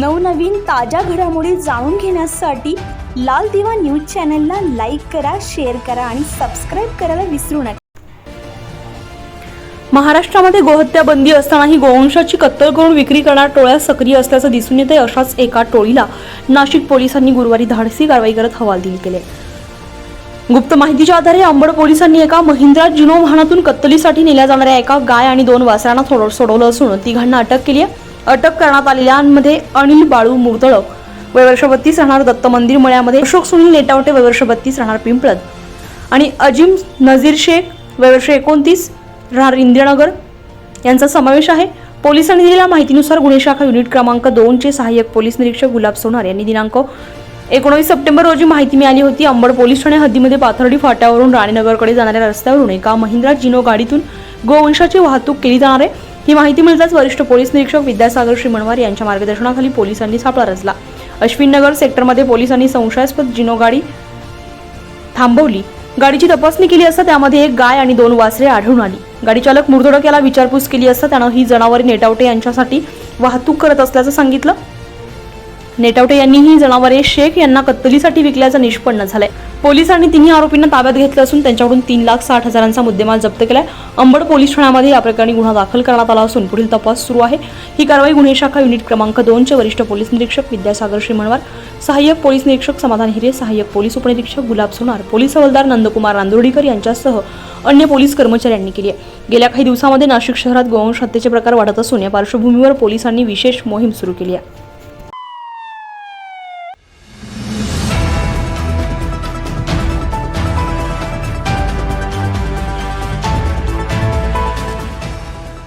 नवनवीन ताज्या घडामोडी जाणून घेण्यासाठी लाल दिवा न्यूज चॅनलला लाईक करा शेअर करा आणि सबस्क्राईब करायला विसरू नका. महाराष्ट्रामध्ये गोहत्या बंदी असतानाही गोवंशाची कत्तल करून विक्री करणार टोळ्या सक्रिय असल्याचं दिसून येते अशाच एका टोळीला नाशिक पोलिसांनी गुरुवारी धाडसी कारवाई करत हवालदिल केले. गुप्त माहितीच्या आधारे अंबड पोलिसांनी एका महिंद्रा जिनो वाहनातून कत्तलीसाठी नेल्या जाणाऱ्या एका गाय आणि दोन वासरांना सोडवलं असून तिघांना अटक केली आहे. अटक करण्यात आलेल्यांमध्ये अनिल बाळू मुर्तळक वयवर्ष बत्तीस राहणार दत्त मंदिर मळ्यामध्ये अशोक सुनील नेटावटे वयवर्ष बत्तीस राहणार पिंपळद आणि अजिम नझीर शेख वयवर्ष एकोणतीस राहणार इंदिरानगर. यांचा समावेश आहे. पोलिसांनी दिलेल्या माहितीनुसार गुन्हे शाखा युनिट क्रमांक दोनचे सहाय्यक पोलीस निरीक्षक गुलाब सोनार यांनी दिनांक एकोणवीस सप्टेंबर रोजी माहिती मिळाली होती. अंबड पोलीस ठाणे हद्दीमध्ये पाथर्डी फाट्यावरून राणेनगरकडे जाणाऱ्या रस्त्यावरून एका महिंद्रा जिनो गाडीतून गोवंशाची वाहतूक केली जाणार आहे. ही माहिती मिळताच वरिष्ठ पोलीस निरीक्षक विद्यासागर श्रीमणवार यांच्या मार्गदर्शनाखाली पोलिसांनी सापळा रचला. अश्विन नगर सेक्टरमध्ये पोलिसांनी संशयास्पद जिनो गाडी थांबवली. गाडीची तपासणी केली असता त्यामध्ये एक गाय आणि दोन वासरे आढळून आली. गाडी चालक याला विचारपूस केली असता त्यानं ही जनावरे नेटावटे यांच्यासाठी वाहतूक करत असल्याचं सांगितलं. नेटावटे यांनी ही जनावरे शेख यांना कत्तलीसाठी विकल्याचं निष्पन्न झालंय. पोलिसांनी तिन्ही आरोपींना ताब्यात घेतलं असून त्यांच्याकडून तीन लाख साठ हजारांचा मुद्देमाल जप्त केलाय. अंबड पोलीस ठाण्यामध्ये या प्रकरणी गुन्हा दाखल करण्यात आला असून पुढील तपास सुरू आहे. ही कारवाई गुन्हे शाखा युनिट क्रमांक दोनचे वरिष्ठ पोलीस निरीक्षक विद्यासागर श्रीमणवार सहाय्यक पोलीस निरीक्षक समाधान हिरे सहाय्यक पोलीस उपनिरीक्षक गुलाब सोनार पोलीस हवालदार नंदकुमार नांदुर्डीकर यांच्यासह अन्य पोलीस कर्मचाऱ्यांनी केली आहे. गेल्या काही दिवसामध्ये नाशिक शहरात गोवंश हत्येचे प्रकार वाढत असून या पार्श्वभूमीवर पोलिसांनी विशेष मोहीम सुरू केली आहे.